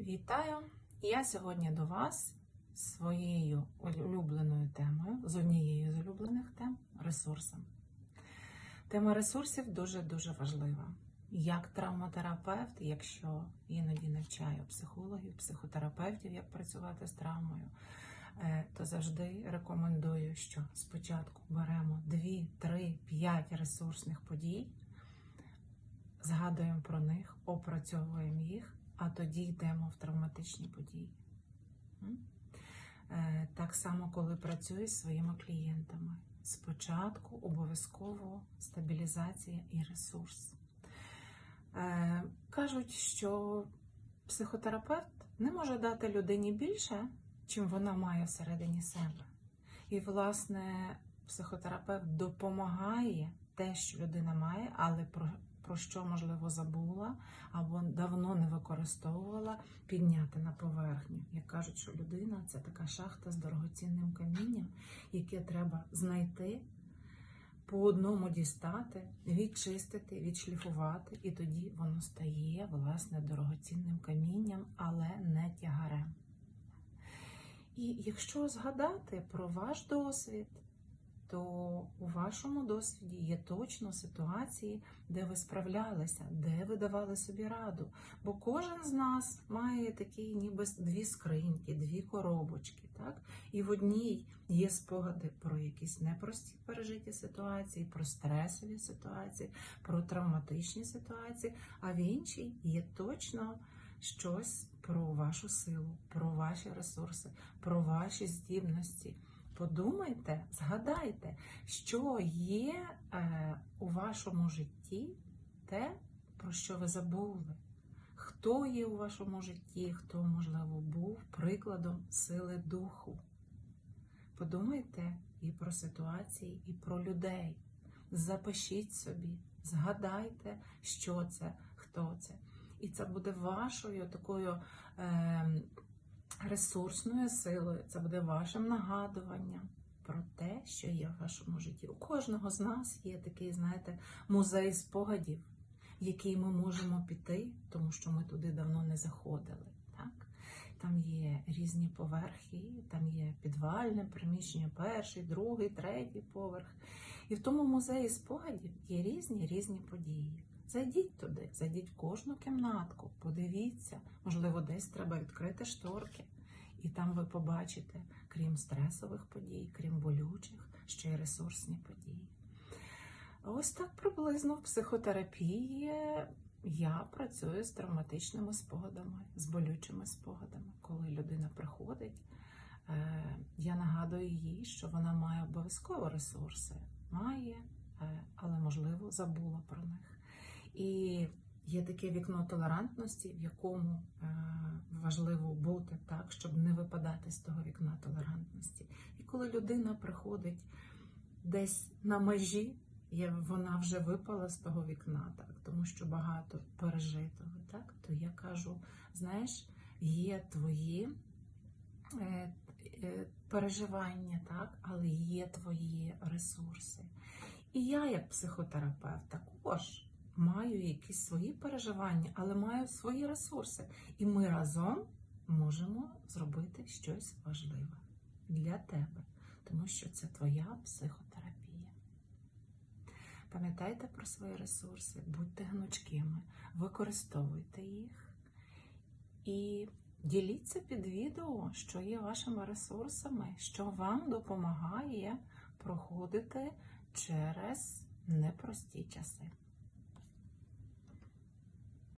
Вітаю! Я сьогодні до вас своєю улюбленою темою, з однією з улюблених тем ресурсом. Тема ресурсів дуже-дуже важлива. Як травматерапевт, якщо іноді навчаю психологів, психотерапевтів, як працювати з травмою, е, то завжди рекомендую, що спочатку беремо 2, 3, 5 ресурсних подій, згадуємо про них, опрацьовуємо їх, а тоді йдемо в травматичні події. Е, Так само, коли працюю з своїми клієнтами. Спочатку обов'язково стабілізація і ресурс. Е, Кажуть, що психотерапевт не може дати людині більше, чим вона має всередині себе. І, власне, психотерапевт допомагає те, що людина має, але про, що, можливо, забула або давно не використовувала, підняти на поверхню. Як кажуть, що людина це така шахта з дорогоцінним камінням, яке треба знайти, по одному дістати, відчистити, відшліфувати, і тоді воно стає власне дорогоцінним камінням, але не тягарем. І якщо згадати про ваш досвід, то у вашому досвіді є точно ситуації, де ви справлялися, де ви давали собі раду. Бо кожен з нас має такі ніби дві скриньки, дві коробочки. Так? І в одній є спогади про якісь непрості пережиті ситуації, про стресові ситуації, про травматичні ситуації, а в іншій є точно щось про вашу силу, про ваші ресурси, про ваші здібності. Подумайте, згадайте, що є е, у вашому житті те, про що ви забули. Хто є у вашому житті, хто, можливо, був прикладом сили духу. Подумайте і про ситуації, і про людей. Запишіть собі, згадайте, що це, хто це. І це буде вашою такою. Е, ресурсною силою, це буде вашим нагадуванням про те, що є в вашому житті. У кожного з нас є такий, знаєте, музей спогадів, який ми можемо піти, тому що ми туди давно не заходили. Так? Там є різні поверхи, там є підвальне приміщення, перший, другий, третій поверх. І в тому музеї спогадів є різні різні події. Зайдіть туди, зайдіть в кожну кімнатку, подивіться, можливо, десь треба відкрити шторки. І там ви побачите, крім стресових подій, крім болючих, ще й ресурсні події. Ось так приблизно в психотерапії я працюю з травматичними спогадами, з болючими спогадами. Коли людина приходить, е, я нагадую їй, що вона має обов'язково ресурси, має, е, але можливо забула про них. І є таке вікно толерантності, в якому е, важливо бути так, щоб не випадати з того вікна толерантності. І коли людина приходить десь на межі, вона вже випала з того вікна, так, тому що багато пережитого, так, то я кажу: знаєш, є твої е, е, переживання, так, але є твої ресурси. І я, як психотерапевт, також маю якісь свої переживання, але маю свої ресурси. І ми разом можемо зробити щось важливе для тебе, тому що це твоя психотерапія. Пам'ятайте про свої ресурси, будьте гнучкими, використовуйте їх і діліться під відео, що є вашими ресурсами, що вам допомагає проходити через непрості часи.